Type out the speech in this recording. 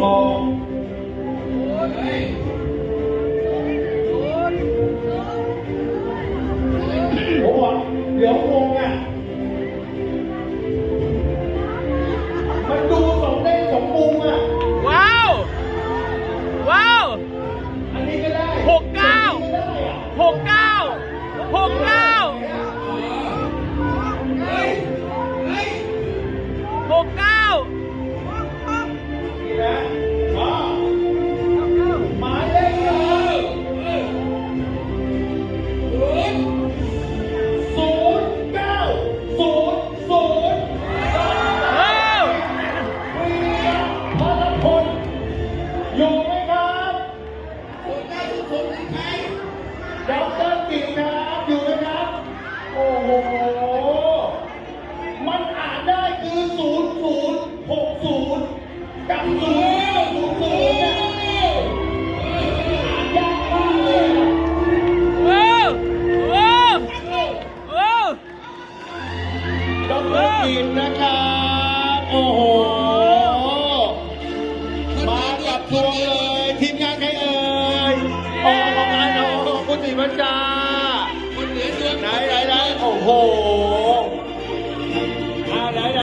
โอ้โหเดี๋ยวงงอะมันดูสมได้สมมุมอะ ว้าว ว้าวอันนี้ก็ได้หกเก้าอันนี้ก็ได้อะหกเก้าหกเก้าหกเก้า อยู่ไหมครับดอกเตอรกิ่งนะครับอยู่ไหมครับ โอ้โห มันอ่านได้คือศูนย์ศูนย์หกศูนย์กับศูนย์เก้าศูนย์ศูนย์เนี่ยอ่านยากมากเลยอะว้าวว้าวว้าวดอกเตอรกิ่งนะครับ โอ้โห